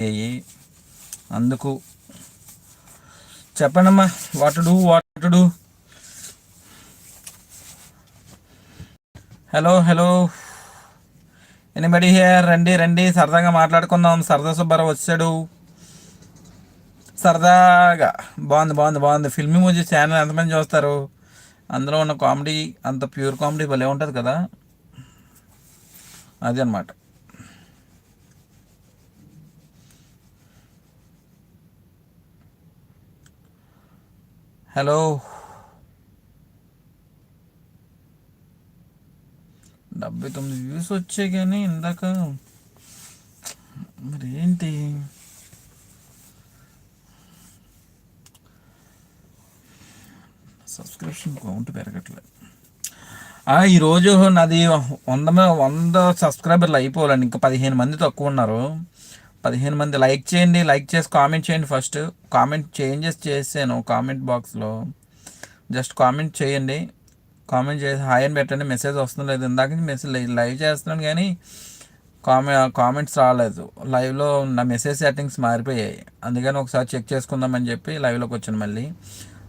అయ్యాయి అందుకు చెప్పండమ్మా what do what do hello hello anybody here రండి రండి. సరదాగా మాట్లాడుకుందాం. సరదా సుబ్బారావు వచ్చాడు. సరదాగా. బాగుంది బాగుంది బాగుంది. ఫిల్మీ మూజీ ఛానల్ ఎంతమంది చూస్తారు? అందులో ఉన్న కామెడీ అంత ప్యూర్ కామెడీ భలే ఉంటుంది కదా? అది హలో. డెబ్బై తొమ్మిది వ్యూస్ వచ్చాయి కానీ ఇందాక మరి ఏంటి సబ్స్క్రిప్షన్ కౌంట్ పెరగట్లేదు ఈరోజు నాది వంద వంద సబ్స్క్రైబర్లు అయిపోవాలండి. ఇంకా పదిహేను మంది తక్కువ ఉన్నారు. పదిహేను మంది లైక్ చేయండి లైక్ చేసి కామెంట్ చేయండి ఫస్ట్. కామెంట్ చేంజెస్ చేసాను కామెంట్ బాక్స్లో. జస్ట్ కామెంట్ చేయండి. కామెంట్ చేసి హాయ్ అని పెట్టండి మెసేజ్ వస్తుండలేదు ఇందాక మెసేజ్ లైవ్ చేస్తున్నాను కానీ కామె కామెంట్స్ రాలేదు. లైవ్లో నా మెసేజ్ సెట్టింగ్స్ మారిపోయాయి. అందుకని ఒకసారి చెక్ చేసుకుందామని చెప్పి లైవ్లోకి వచ్చాను మళ్ళీ.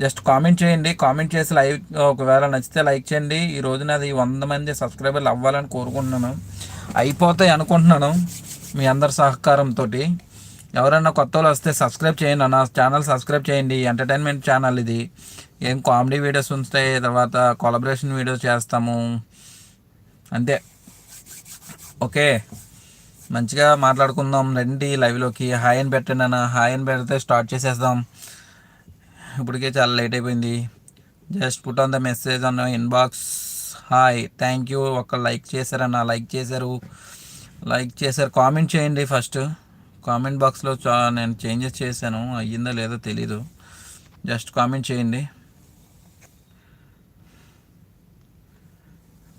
జస్ట్ కామెంట్ చేయండి. కామెంట్ చేసి లైవ్ ఒకవేళ నచ్చితే లైక్ చేయండి. ఈ రోజు నాది వంద మంది సబ్స్క్రైబర్లు అవ్వాలని కోరుకుంటున్నాను. అయిపోతాయి అనుకుంటున్నాను. మీ అందరి సహకారంతో ఎవరైనా కొత్త వాళ్ళు వస్తే సబ్స్క్రైబ్ చేయండి నా ఛానల్ సబ్స్క్రైబ్ చేయండి. ఎంటర్టైన్మెంట్ ఛానల్ ఇది. ఏం కామెడీ వీడియోస్ ఉంటాయి తర్వాత కొలబరేషన్ వీడియోస్ చేస్తాము. అంతే. ఓకే. మంచిగా మాట్లాడుకుందాం రండి లైవ్లోకి. హాయ్ అని పెట్టండి అన్న. హాయ్ అని పెడితే స్టార్ట్ చేసేద్దాం. ఇప్పటికే చాలా లేట్ అయిపోయింది. Just put on the message అన్న ఇన్బాక్స్. హాయ్. Thank you. ఒక లైక్ చేశారన్న. లైక్ చేశారు. లైక్ చేశారు. కామెంట్ చేయండి ఫస్ట్. కామెంట్ బాక్స్లో చా నేను చేంజెస్ చేశాను. అయ్యిందో లేదో తెలీదు. జస్ట్ కామెంట్ చేయండి.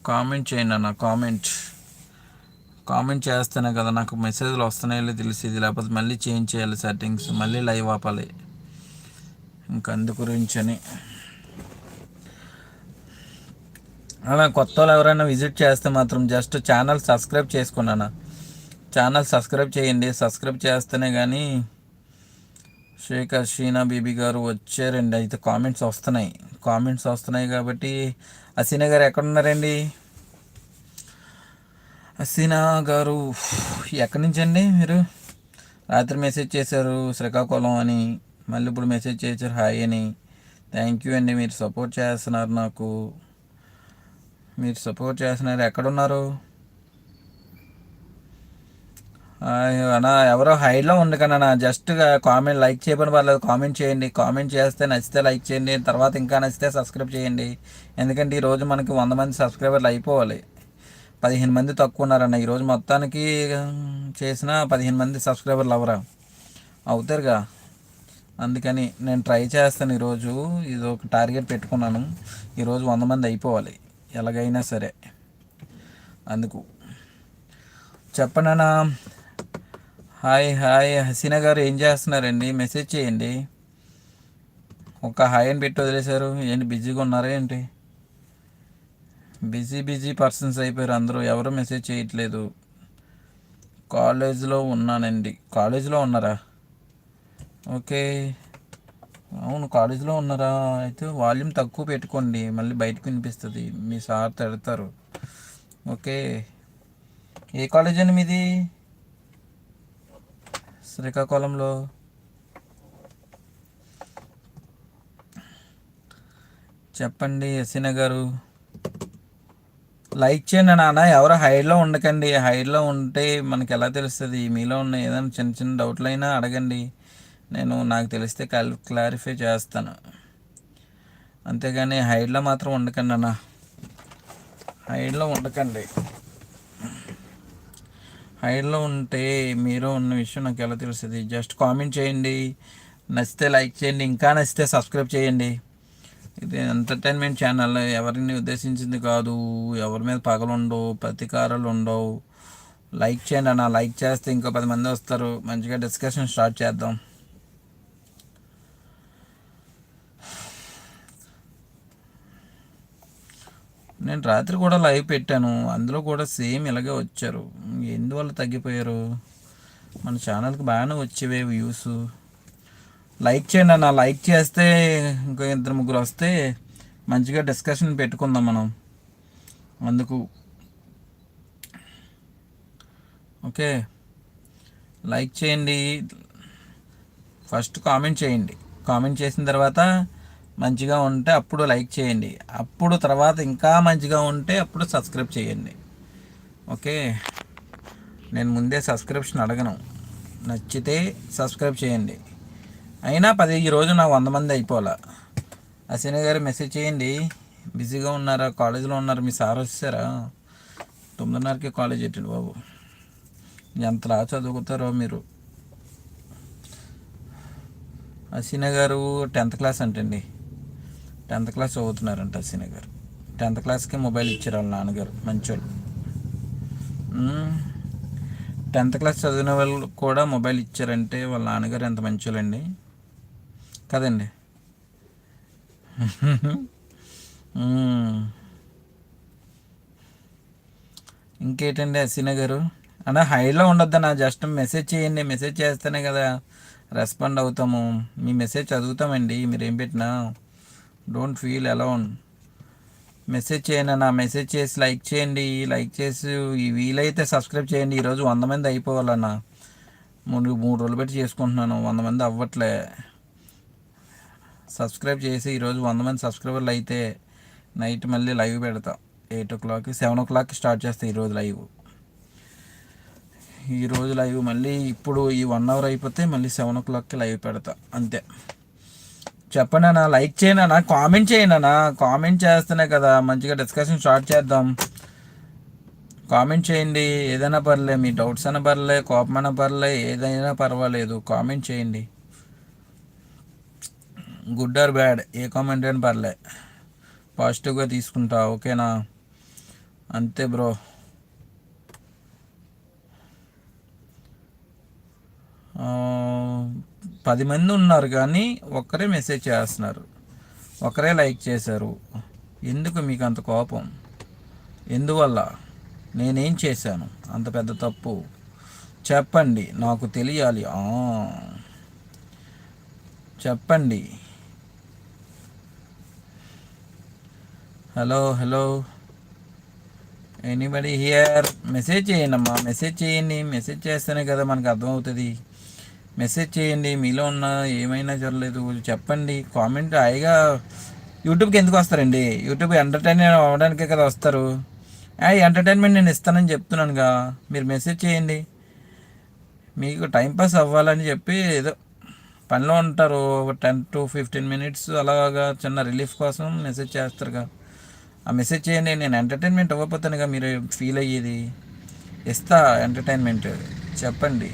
కామెంట్ చేయండి అన్న కామెంట్. కామెంట్ చేస్తేనే కదా నాకు మెసేజ్లు వస్తున్నాయో తెలిసేది. లేకపోతే మళ్ళీ చేంజ్ చేయాలి సెట్టింగ్స్. మళ్ళీ లైవ్ ఆపాలి. ఇంకా అందు గురించి అని అలా కొత్త వాళ్ళు ఎవరైనా విజిట్ చేస్తే మాత్రం జస్ట్ ఛానల్ సబ్స్క్రైబ్ చేసుకున్నానా? ఛానల్ సబ్స్క్రైబ్ చేయండి. సబ్స్క్రైబ్ చేస్తేనే కానీ షేక్ హసీనా బీబీ గారు వచ్చారండి. అయితే కామెంట్స్ వస్తున్నాయి. కామెంట్స్ వస్తున్నాయి కాబట్టి హసీనా గారు ఎక్కడున్నారండి? హసీనా గారు ఎక్కడి నుంచి అండి మీరు? రాత్రి మెసేజ్ చేశారు శ్రీకాకుళం అని. మళ్ళీ ఇప్పుడు మెసేజ్ చేశారు హాయ్ అని. థ్యాంక్ యూ అండి. మీరు సపోర్ట్ చేస్తున్నారు నాకు. మీరు సపోర్ట్ చేస్తున్నారు. ఎక్కడున్నారు? అన్నా ఎవరో హైడ్లో అన్న జస్ట్ కామెంట్ లైక్ చేయబడి పర్లేదు. కామెంట్ చేయండి. కామెంట్ చేస్తే నచ్చితే లైక్ చేయండి. తర్వాత ఇంకా నచ్చితే సబ్స్క్రైబ్ చేయండి. ఎందుకంటే ఈరోజు మనకి వంద మంది సబ్స్క్రైబర్లు అయిపోవాలి. పదిహేను మంది తక్కువ ఉన్నారన్న ఈరోజు మొత్తానికి చేసిన పదిహేను మంది సబ్స్క్రైబర్లు అవరా అవుతారుగా. అందుకని నేను ట్రై చేస్తాను ఈరోజు ఇది ఒక టార్గెట్ పెట్టుకున్నాను. ఈరోజు వంద మంది అయిపోవాలి. ఎలాగైనా సరే. అందుకు. చెప్పనన్నా హాయ్ హాయ్. హసీనా గారు ఏం చేస్తున్నారండి? మెసేజ్ చేయండి. ఒక హాయ్ అని పెట్టి వదిలేశారు. ఏంటి బిజీగా ఉన్నారా ఏంటి? బిజీ బిజీ పర్సన్స్ అయిపోయారు అందరూ. ఎవరు మెసేజ్ చేయట్లేదు. కాలేజ్లో ఉన్నానండి. కాలేజ్లో ఉన్నారా? ఓకే. అవును కాలేజీలో ఉన్నారా? అయితే వాల్యూమ్ తక్కువ పెట్టుకోండి. మళ్ళీ బయటకు వినిపిస్తుంది. మీ సార్ తిడతారు. ఓకే. ఏ కాలేజ్ అండి మీది? శ్రీకాకుళంలో చెప్పండి యసీన గారు లైక్ చేయండి నాన్న ఎవరు హైడ్లో ఉండకండి. హైడ్లో ఉంటే మనకి ఎలా తెలుస్తుంది? మీలో ఉన్న ఏదైనా చిన్న చిన్న డౌట్లు అయినా అడగండి. నేను నాకు తెలిస్తే కల్ క్లారిఫై చేస్తాను. అంతేగాని హైడ్లో మాత్రం ఉండకండి అన్న. హైడ్లో ఉండకండి. హైడ్లో ఉంటే మీరు ఉన్న విషయం నాకు ఎలా తెలుస్తుంది? జస్ట్ కామెంట్ చేయండి. నచ్చితే లైక్ చేయండి. ఇంకా నచ్చితే సబ్స్క్రైబ్ చేయండి. ఇది ఎంటర్టైన్మెంట్ ఛానల్ ఎవరిని ఉద్దేశించింది కాదు. ఎవరి మీద పగలు ఉండవు ప్రతీకారాలు ఉండవు. లైక్ చేయండి అన్న. లైక్ చేస్తే ఇంకో పది మంది వస్తారు. మంచిగా డిస్కషన్ స్టార్ట్ చేద్దాం. నేను రాత్రి కూడా లైవ్ పెట్టాను. అందులో కూడా సేమ్ ఇలాగే వచ్చారు. ఎందువల్ల తగ్గిపోయారు? మన ఛానల్కి బాగానే వచ్చేవే వ్యూస్. లైక్ చేయండి అన్న. లైక్ చేస్తే ఇంకో ఇద్దరు ముగ్గురు వస్తే మంచిగా డిస్కషన్ పెట్టుకుందాం మనం. అందుకు. ఓకే. లైక్ చేయండి. ఫస్ట్ కామెంట్ చేయండి. కామెంట్ చేసిన తర్వాత మంచిగా ఉంటే అప్పుడు లైక్ చేయండి. అప్పుడు తర్వాత ఇంకా మంచిగా ఉంటే అప్పుడు సబ్స్క్రైబ్ చేయండి. ఓకే? నేను ముందే సబ్స్క్రిప్షన్ అడగను. నచ్చితే సబ్స్క్రైబ్ చేయండి. అయినా పది రోజు నాకు వంద మంది అయిపోవాలా? అశ్విని గారు మెసేజ్ చేయండి. బిజీగా ఉన్నారా? కాలేజీలో ఉన్నారు? మీ సార్ వచ్చారా తొమ్మిదిన్నరకే కాలేజ్ ఎట్టాడు బాబు. ఎంతలా చదువుతారో మీరు. అశ్విని గారు టెన్త్ క్లాస్ అంటండి. టెన్త్ క్లాస్ చదువుతున్నారంట అశ్విని గారు. టెన్త్ క్లాస్కి మొబైల్ ఇచ్చారు వాళ్ళ నాన్నగారు మంచోళ్ళు. టెన్త్ క్లాస్ చదివిన వాళ్ళు కూడా మొబైల్ ఇచ్చారంటే వాళ్ళ నాన్నగారు ఎంత మంచోళ్ళండి? కదండి. ఇంకేటండి ఇంకేంటండి అసీనా గారు? అన్న హైలో ఉండొద్దన్నా జస్ట్ మెసేజ్ చేయండి మెసేజ్ చేస్తేనే కదా రెస్పాండ్ అవుతాము. మీ మెసేజ్ చదువుతామండి మీరేం పెట్టినా. డోంట్ ఫీల్ అలౌన్ మెసేజ్ చేయండి నా మెసేజ్ చేసి లైక్ చేయండి లైక్ చేసి ఈ వీలైతే సబ్స్క్రైబ్ చేయండి. ఈరోజు వంద మంది అయిపోవాలన్న. మూడు మూడు రోజులు పెట్టి చేసుకుంటున్నాను వంద మంది అవ్వట్లే. సబ్స్క్రైబ్ చేసి ఈరోజు వంద మంది సబ్స్క్రైబర్లు అయితే నైట్ మళ్ళీ లైవ్ పెడతా. ఎయిట్ ఓ క్లాక్ సెవెన్ ఓ క్లాక్కి స్టార్ట్ చేస్తాను ఈరోజు లైవ్ ఈరోజు లైవ్ మళ్ళీ ఇప్పుడు ఈ వన్ అవర్ అయిపోతే మళ్ళీ సెవెన్ ఓ క్లాక్కి లైవ్ పెడతా. అంతే. చెప్పండి లైక్ చేయండి అన్న కామెంట్ చేయండి అన్న కామెంట్ చేస్తేనే కదా మంచిగా డిస్కషన్ స్టార్ట్ చేద్దాం. కామెంట్ చేయండి. ఏదైనా పర్లే మీ డౌట్స్ అయినా పర్లే కోపమైనా పర్లే ఏదైనా పర్వాలేదు. కామెంట్ చేయండి. గుడ్ ఆర్ బ్యాడ్ ఏ కామెంట్ అయినా పర్లే. పాజిటివ్గా తీసుకుంటా ఓకేనా అంతే బ్రో పది మంది ఉన్నారు కానీ ఒక్కరే మెసేజ్ చేస్తున్నారు. ఒకరే లైక్ చేశారు. ఎందుకు మీకు అంత కోపం? ఎందువల్ల? నేనేం చేశాను? అంత పెద్ద తప్పు. చెప్పండి నాకు తెలియాలి. చెప్పండి. Hello hello. Anybody here message చేయండి అమ్మా. మెసేజ్ చేయండి. మెసేజ్ చేస్తేనే కదా మనకు అర్థమవుతుంది. మెసేజ్ చేయండి మీలో ఉన్న ఏమైనా జరగలేదు చెప్పండి కామెంట్ హాయిగా యూట్యూబ్కి ఎందుకు వస్తారండి? యూట్యూబ్ ఎంటర్టైన్ అవ్వడానికే కదా వస్తారు. ఆ ఎంటర్టైన్మెంట్ నేను ఇస్తానని చెప్తున్నానుగా. మీరు మెసేజ్ చేయండి. మీకు టైంపాస్ అవ్వాలని చెప్పి ఏదో పనిలో ఉంటారు. ఒక టెన్ టు ఫిఫ్టీన్ మినిట్స్ అలాగా చిన్న రిలీఫ్ కోసం మెసేజ్ చేస్తారుగా. ఆ మెసేజ్ చేయండి. నేను ఎంటర్టైన్మెంట్ ఇవ్వకపోతానుగా మీరు ఫీల్ అయ్యేది. ఇస్తా ఎంటర్టైన్మెంట్. చెప్పండి.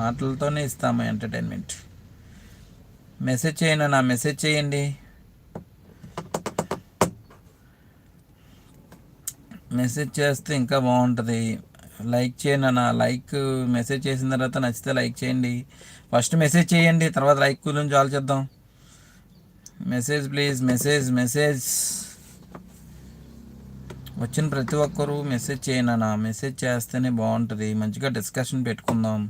మాటలతోనే ఇస్తాము ఎంటర్టైన్మెంట్ మెసేజ్ చేయండి నా మెసేజ్ చేయండి. మెసేజ్ చేస్తే ఇంకా బాగుంటుంది. లైక్ చేయండి నా లైక్ మెసేజ్ చేసిన తర్వాత నచ్చితే లైక్ చేయండి. ఫస్ట్ మెసేజ్ చేయండి తర్వాత లైక్ గురించి ఆలోచిద్దాం మెసేజ్ ప్లీజ్ మెసేజ్ మెసేజ్ వచ్చిన ప్రతి ఒక్కరూ మెసేజ్ చేయండి మెసేజ్ చేస్తేనే బాగుంటుంది. మంచిగా డిస్కషన్ పెట్టుకుందాం.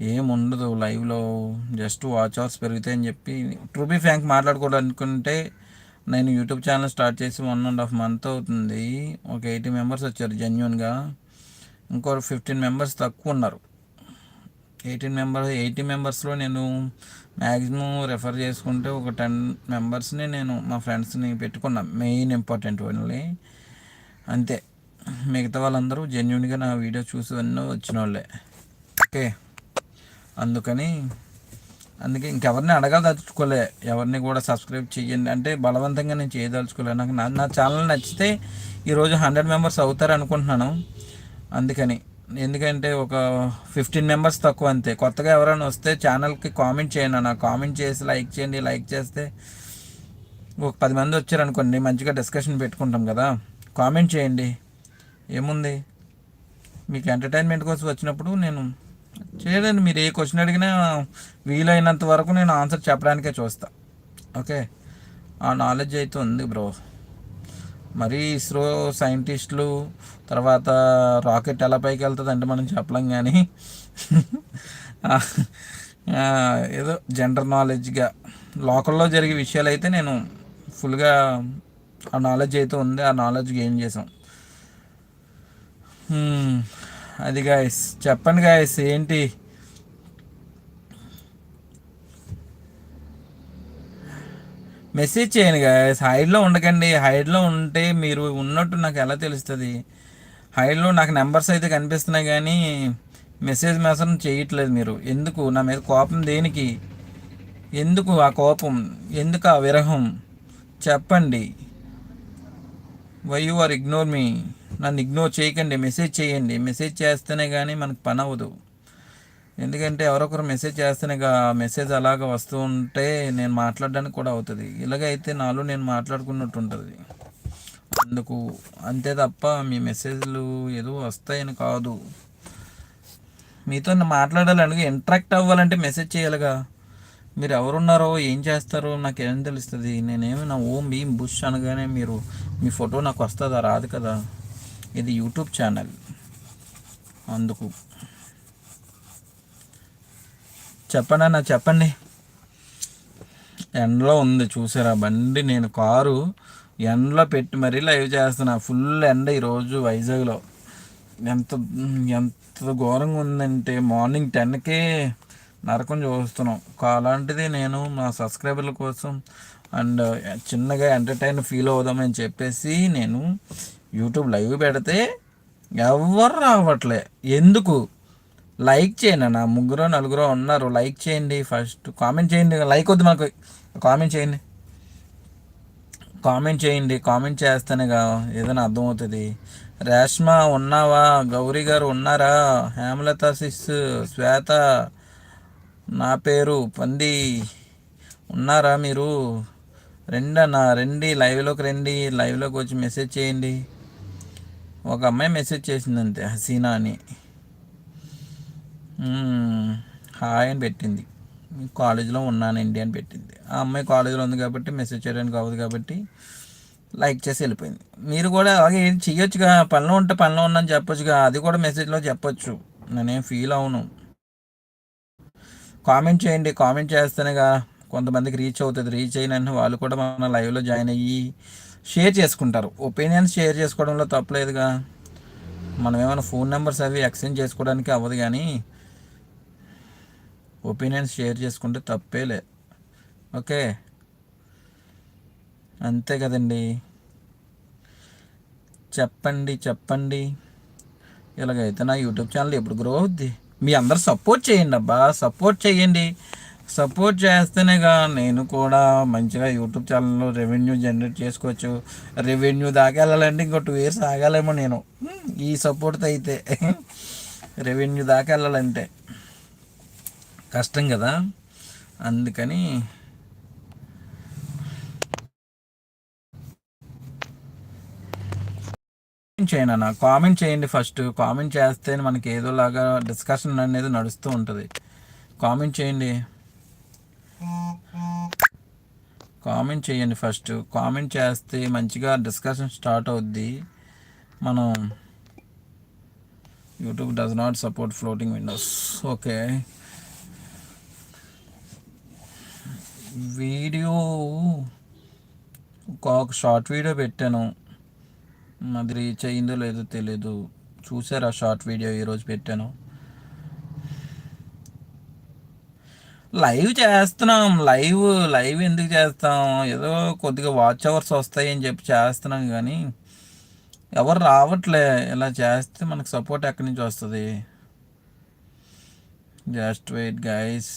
ఏముండదు లైవ్లో. జస్ట్ వాచ్ అవర్స్ పెరుగుతాయని చెప్పి ట్రూ బీ ఫ్యాంక్ మాట్లాడుకోవాలనుకుంటే నేను యూట్యూబ్ ఛానల్ స్టార్ట్ చేసి వన్ అండ్ హాఫ్ మంత్ అవుతుంది. ఒక ఎయిటీ మెంబర్స్ వచ్చారు జెన్యున్గా ఇంకో ఫిఫ్టీన్ మెంబర్స్ తక్కువ ఉన్నారు. ఎయిటీన్ మెంబర్స్ ఎయిటీ మెంబర్స్లో నేను మ్యాక్సిమం రెఫర్ చేసుకుంటే ఒక టెన్ మెంబర్స్ని నేను మా ఫ్రెండ్స్ని పెట్టుకున్నా. మెయిన్ ఇంపార్టెంట్ వాళ్ళని అంతే. మిగతా వాళ్ళందరూ జెన్యున్గా నా వీడియో చూసి అన్నీ వచ్చిన వాళ్ళే ఓకే. అందుకని అందుకే ఇంకెవరిని అడగదలుచుకోలే ఎవరిని కూడా సబ్స్క్రైబ్ చేయండి అంటే బలవంతంగా నేను చేయదలుచుకోలే. నాకు నా నా ఛానల్ నచ్చితే ఈరోజు హండ్రెడ్ మెంబర్స్ అవుతారు అనుకుంటున్నాను. అందుకని ఎందుకంటే ఒక ఫిఫ్టీన్ మెంబర్స్ తక్కువ అంతే. కొత్తగా ఎవరైనా వస్తే ఛానల్కి కామెంట్ చేయండి నా కామెంట్ చేసి లైక్ చేయండి. లైక్ చేస్తే ఒక పది మంది వచ్చారు అనుకోండి. మంచిగా డిస్కషన్ పెట్టుకుంటాం కదా. కామెంట్ చేయండి. ఏముంది? మీకు ఎంటర్టైన్మెంట్ కోసం వచ్చినప్పుడు నేను చేయదండి మీరు ఏ క్వశ్చన్ అడిగినా వీలైనంత వరకు నేను ఆన్సర్ చెప్పడానికే చూస్తా. ఓకే? ఆ నాలెడ్జ్ అయితే ఉంది బ్రో మరి ఇస్రో సైంటిస్టులు తర్వాత రాకెట్ ఎలా పైకి వెళ్తుంది అంటే మనం చెప్పలేం కానీ ఏదో జనరల్ నాలెడ్జ్గా లోకల్లో జరిగే విషయాలు అయితే నేను ఫుల్గా ఆ నాలెడ్జ్ అయితే ఉంది. ఆ నాలెడ్జ్ గెయిన్ చేసాం అది గాయస్ చెప్పండి గాయస్ ఏంటి? మెసేజ్ చేయండి గాయస్ హైడ్లో ఉండకండి హైడ్లో ఉంటే మీరు ఉన్నట్టు నాకు ఎలా తెలుస్తుంది? హైడ్లో నాకు నెంబర్స్ అయితే కనిపిస్తున్నాయి కానీ మెసేజ్ మాత్రం చేయట్లేదు మీరు. ఎందుకు? నా మీద కోపం దేనికి? ఎందుకు ఆ కోపం? ఎందుకు ఆ విరహం? చెప్పండి. Why you are ignore me నన్ను ఇగ్నోర్ చేయకండి మెసేజ్ చేయండి. మెసేజ్ చేస్తేనే కానీ మనకు పని అవ్వదు. ఎందుకంటే ఎవరొకరు మెసేజ్ చేస్తేనే మెసేజ్ అలాగ వస్తూ ఉంటే నేను మాట్లాడడానికి కూడా అవుతుంది. ఇలాగైతే నాలో నేను మాట్లాడుకున్నట్టు ఉంటుంది. అందుకు అంతే తప్ప మీ మెసేజ్లు ఏదో వస్తాయని కాదు. మీతో మాట్లాడాలని ఇంటరాక్ట్ అవ్వాలంటే మెసేజ్ చేయాలిగా. మీరు ఎవరున్నారో ఏం చేస్తారో నాకు తెలుస్తుంది? నేనేమి నా ఓం భీమ్ బుష్ అనగానే మీరు మీ ఫోటో నాకు వస్తుందా రాదు కదా? ఇది యూట్యూబ్ ఛానల్. అందుకు. చెప్పండి అన్న చెప్పండి. ఎండలో ఉంది చూసారా? బండి నేను కారు ఎండలో పెట్టి మరీ లైవ్ చేస్తున్నా. ఫుల్ ఎండ ఈరోజు వైజాగ్లో. ఎంత ఎంత ఘోరంగా ఉందంటే మార్నింగ్ టెన్కే నరకం చూస్తున్నాం. అలాంటిది నేను మా సబ్స్క్రైబర్ల కోసం అండ్ చిన్నగా ఎంటర్టైన్ ఫీల్ అవుదామని చెప్పేసి నేను యూట్యూబ్ లైవ్ పెడితే ఎవరు రావట్లే. ఎందుకు? లైక్ చేయండి అన్న. ముగ్గురు నలుగురు ఉన్నారు. లైక్ చేయండి ఫస్ట్. కామెంట్ చేయండి. లైక్ వద్దు మాకు కామెంట్ చేయండి. కామెంట్ చేయండి. కామెంట్ చేస్తేనేగా ఏదైనా అర్థమవుతుంది. రేష్మ ఉన్నావా? గౌరీ గారు ఉన్నారా? హేమలత సిస్ శ్వేత నా పేరు పంది. ఉన్నారా మీరు? రండి అన్న రండి. లైవ్లోకి రండి. లైవ్లోకి వచ్చి మెసేజ్ చేయండి. ఒక అమ్మాయి మెసేజ్ చేసింది అంతే హసీనా అని. హాయ్ అని పెట్టింది. కాలేజీలో ఉన్నానండి అని పెట్టింది. ఆ అమ్మాయి కాలేజీలో ఉంది కాబట్టి మెసేజ్ చేయడానికి అవ్వదు కాబట్టి లైక్ చేసి వెళ్ళిపోయింది. మీరు కూడా అలాగే ఏం చెయ్యొచ్చుగా? పనిలో ఉంటే పనిలో ఉన్నాను చెప్పొచ్చుగా. అది కూడా మెసేజ్లో చెప్పొచ్చు. నేనేం ఫీల్ అవును. కామెంట్ చేయండి. కామెంట్ చేస్తేనేగా కొంతమందికి రీచ్ అవుతుంది. రీచ్ అయిన వాళ్ళు కూడా మన లైవ్లో జాయిన్ అయ్యి షేర్ చేసుకుంటారు. ఒపీనియన్స్ షేర్ చేసుకోవడంలో తప్పలేదుగా మనం ఏమైనా ఫోన్ నెంబర్స్ అవి ఎక్స్చేంజ్ చేసుకోవడానికి అవ్వదు కానీ ఒపీనియన్స్ షేర్ చేసుకుంటే తప్పేలే ఓకే? అంతే కదండి. చెప్పండి చెప్పండి. ఇలాగైతే నా యూట్యూబ్ ఛానల్ ఎప్పుడు గ్రో అవుద్ది? మీ అందరు సపోర్ట్ చేయండి అబ్బా. సపోర్ట్ చేయండి. సపోర్ట్ చేస్తేనేగా నేను కూడా మంచిగా యూట్యూబ్ ఛానల్లో రెవెన్యూ జనరేట్ చేసుకోవచ్చు. రెవెన్యూ దాకా వెళ్ళాలంటే ఇంకో టూ ఇయర్స్ ఆగాలేమో నేను. ఈ సపోర్ట్తో అయితే. రెవెన్యూ దాకా వెళ్ళాలంటే. కష్టం కదా. అందుకని చేయండి అన్న. కామెంట్ చేయండి ఫస్ట్ కామెంట్ చేస్తే మనకి ఏదోలాగా డిస్కషన్ అనేది నడుస్తూ ఉంటుంది. కామెంట్ చేయండి. కామెంట్ చేయండి ఫస్ట్ కామెంట్ చేస్తే మంచిగా డిస్కషన్ స్టార్ట్ అవుద్ది. మనం YouTube does not support floating windows okay video ఒక షార్ట్ వీడియో పెట్టాను. అది రీచ్ అయిందో లేదో తెలియదు చూసారా షార్ట్ వీడియో ఈరోజు పెట్టాను? లైవ్ చేస్తున్నాం లైవ్ లైవ్ ఎందుకు చేస్తాం? ఏదో కొద్దిగా వాచ్ అవర్స్ వస్తాయని చెప్పి చేస్తున్నాం కానీ ఎవరు రావట్లే. ఇలా చేస్తే మనకు సపోర్ట్ ఎక్కడి నుంచి వస్తుంది? జస్ట్ వెయిట్ గైస్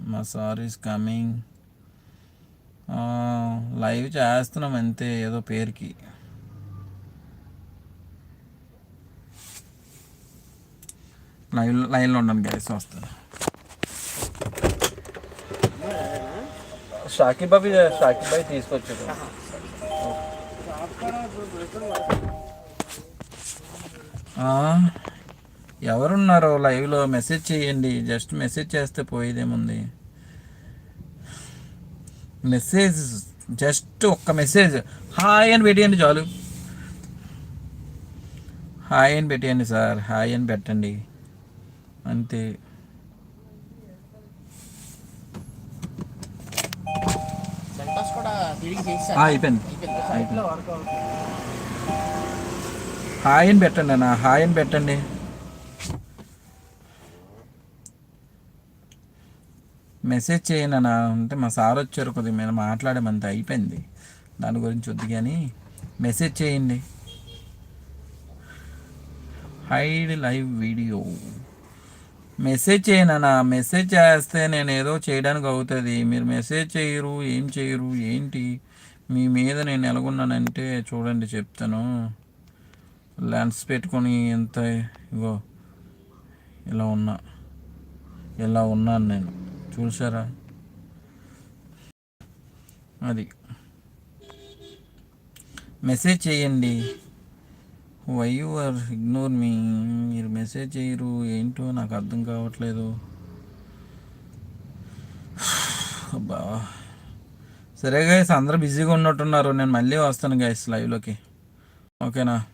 మా సార్ ఈస్ కమింగ్ లైవ్ చేస్తున్నాం అంతే ఏదో పేరుకి. లైవ్ లైన్లో ఉండండి గైస్ వస్తుంది షాకిబ్ బాబీ షాకిబ్ బాయ్ తీసుకొచ్చాడు. ఆ, ఎవరున్నారో లైవ్లో మెసేజ్ చేయండి జస్ట్ మెసేజ్ చేస్తే పోయేదేముంది? మెసేజ్ జస్ట్ ఒక్క మెసేజ్. హాయ్ అని పెట్టేయండి చాలు. హాయ్ అని పెట్టేయండి సార్ హాయ్ అని పెట్టండి. అంతే ఫీలింగ్ ఆ, చేస్తాను అయిపోయింది హాయ్ అని పెట్టండి అన్న. హాయ్ అని పెట్టండి. మెసేజ్ చేయండి అన్న. అంటే మా సార్ వచ్చారు కొద్దిగా. మేము మాట్లాడమంత అయిపోయింది. దాని గురించి వద్దు కానీ మెసేజ్ చేయండి. హైడ్ లైవ్ వీడియో మెసేజ్ చేయను? మెసేజ్ చేస్తే నేను ఏదో చేయడానికి అవుతుంది. మీరు మెసేజ్ చేయరు ఏం చేయరు ఏంటి? మీ మీద నేను ఎలాగున్నానంటే చూడండి చెప్తాను. లెన్స్ పెట్టుకొని ఎంత ఇగో ఇలా ఉన్నా. ఇలా ఉన్నాను నేను. చూసారా అది. మెసేజ్ చేయండి. Why you are ignore me మీరు మెసేజ్ చేయరు. ఏంటో నాకు అర్థం కావట్లేదు. అబ్బా. సరే గైస్ అందరూ బిజీగా ఉన్నట్టున్నారు. నేను మళ్ళీ వస్తాను గైస్ లైవ్లోకి ఓకేనా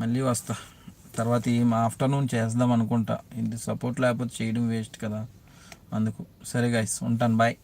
మళ్ళీ వస్తా. తర్వాత ఈ ఆఫ్టర్నూన్ చేద్దాం అనుకుంటా. ఇది సపోర్ట్ లేకపోతే చేయడం వేస్ట్ కదా. అందుకు సరే గైస్ ఉంటాను. బాయ్